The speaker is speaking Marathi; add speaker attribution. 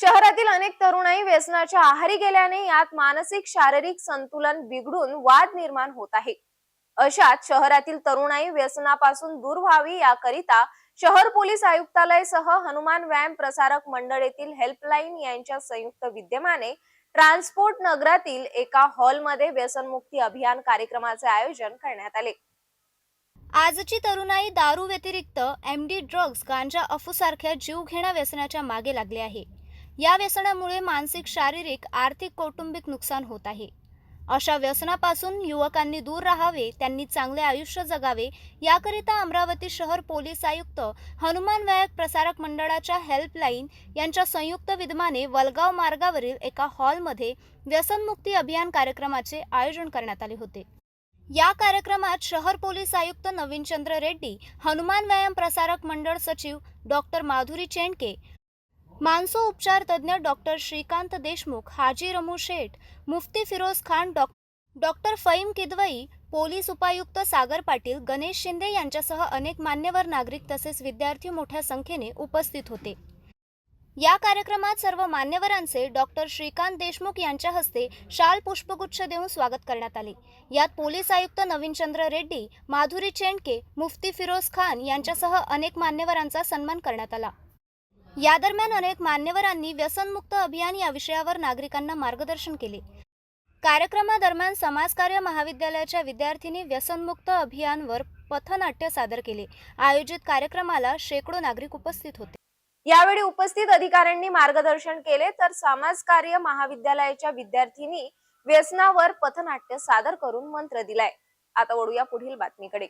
Speaker 1: शहरातील अनेक तरुणाई व्यसनाच्या आहारी गेल्याने यात मानसिक शारीरिक संतुलन बिघडून वाद निर्माण होत आहे. अशात शहरातील तरुणाई व्यसनापासून दूर व्हावी याकरिता शहर पोलीस आयुक्तालय सह हनुमान व्यायाम प्रसारक मंडळ येथील हेल्पलाईन यांच्या संयुक्त विद्यमाने ट्रान्सपोर्ट नगरातील एका हॉलमध्ये व्यसनमुक्ती अभियान कार्यक्रमाचे आयोजन करण्यात आले.
Speaker 2: आजची तरुणाई दारू व्यतिरिक्त एम डी ड्रग्ज गांजा अफूसारख्या जीवघेण्या व्यसनाच्या मागे लागले आहे. या व्यसनामुळे मानसिक शारीरिक आर्थिक कौटुंबिक नुकसान होत आहे. अशा व्यसनापासून युवकांनी दूर राहावे त्यांनी चांगले आयुष्य जगावे याकरिता अमरावती शहर पोलीस आयुक्त हनुमान व्यायक प्रसारक मंडळाच्या हेल्पलाईन यांच्या संयुक्त विद्यमाने वलगाव मार्गावरील एका हॉलमध्ये व्यसनमुक्ती अभियान कार्यक्रमाचे आयोजन करण्यात आले होते. या कार्यक्रमात शहर पोलीस आयुक्त नवीनचंद्र रेड्डी हनुमान व्यायाम प्रसारक मंडळ सचिव डॉक्टर माधुरी चेंडके मानसो उपचार तज्ज्ञ डॉक्टर श्रीकांत देशमुख हाजी रमू शेठ मुफ्ती फिरोज खान डॉ डॉक्टर फईम किदवई पोलीस उपायुक्त सागर पाटील गणेश शिंदे यांच्यासह अनेक मान्यवर नागरिक तसेच विद्यार्थी मोठ्या संख्येने उपस्थित होते. या कार्यक्रमात सर्व मान्यवरांचे डॉक्टर श्रीकांत देशमुख यांच्या हस्ते शाल पुष्पगुच्छ देऊन स्वागत करण्यात आले. यात पोलीस आयुक्त नवीनचंद्र रेड्डी माधुरी चेंडके मुफ्ती फिरोज खान यांच्यासह अनेक मान्यवरांचा सन्मान करण्यात आला. या दरम्यान अनेक मान्यवरांनी व्यसनमुक्त अभियान या विषयावर नागरिकांना मार्गदर्शन केले. कार्यक्रमादरम्यान समाजकार्य महाविद्यालयाच्या विद्यार्थ्यांनी व्यसनमुक्त अभियानवर पथनाट्य सादर केले. आयोजित कार्यक्रमाला शेकडो नागरिक उपस्थित होते.
Speaker 1: यावेळी उपस्थित अधिकाऱ्यांनी मार्गदर्शन केले तर समाजकार्य महाविद्यालयाच्या विद्यार्थ्यांनी व्यसनावर पथनाट्य सादर करून मंत्र दिलाय. आता वळूया पुढील बातमीकडे.